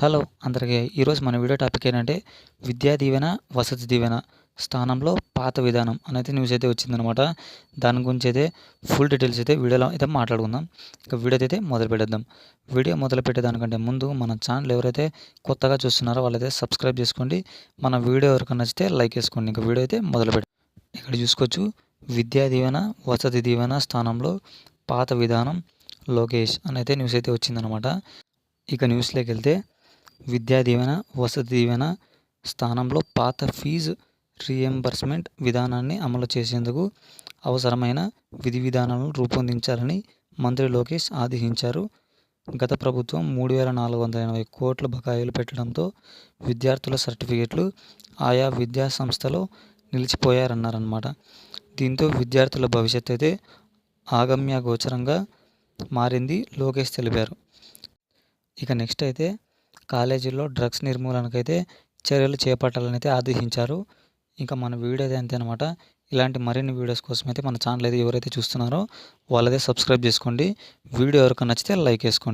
Hello అందరికీ ఈరోజు మన వీడియో టాపిక్ ఏంటంటే విద్యా దీవెన వసతి దీవెన స్థానంలో పాత విధానం అనేది న్యూస్ అయితే వచ్చిందనమాట దాని గురించి అయితే ఫుల్ డీటెయిల్స్ అయితే వీడియోలో అయితే మాట్లాడుకుందాం. ఇక వీడియో అయితే మొదలు పెట్టేద్దాం. వీడియో మొదలు పెట్టేదానికంటే ముందు మన ఛానల్ ఎవరైతే కొత్తగా చూస్తున్నారో వాళ్ళైతే సబ్స్క్రైబ్ చేసుకోండి. మన వీడియో ఎవరికైనా నచ్చితే లైక్ వేసుకోండి ఇంకా వీడియో అయితే మొదలు పెట్టి ఇక్కడ చూసుకోవచ్చు విద్యా దీవెన వసతి దీవెన స్థానంలో పాత విధానం లోకేష్ అని అయితే న్యూస్ అయితే వచ్చిందనమాట ఇక న్యూస్లోకి వెళ్తే విద్యా దీవెన వసతి దీవెన స్థానంలో పాత ఫీజు రీఎంబర్స్మెంట్ విధానాన్ని అమలు చేసేందుకు అవసరమైన విధి విధానాలను రూపొందించాలని మంత్రి లోకేష్ ఆదేశించారు. గత ప్రభుత్వం మూడు వేల నాలుగు వందల ఎనభై కోట్ల బకాయిలు పెట్టడంతో విద్యార్థుల సర్టిఫికెట్లు ఆయా విద్యా సంస్థలో నిలిచిపోయారన్నారనమాట దీంతో విద్యార్థుల భవిష్యత్తు అయితే ఆగమ్య గోచరంగా మారింది లోకేష్ తెలిపారు. ఇక నెక్స్ట్ అయితే కాలేజీల్లో డ్రగ్స్ నిర్మూలనకైతే చర్యలు చేపట్టాలని అయితే ఆదేశించారు. ఇంకా మన వీడియో అయితే అంతే అనమాట ఇలాంటి మరిన్ని వీడియోస్ కోసం అయితే మన ఛానల్ అయితే ఎవరైతే చూస్తున్నారో వాళ్ళదే సబ్స్క్రైబ్ చేసుకోండి. వీడియో ఎవరికైనా నచ్చితే లైక్ వేసుకోండి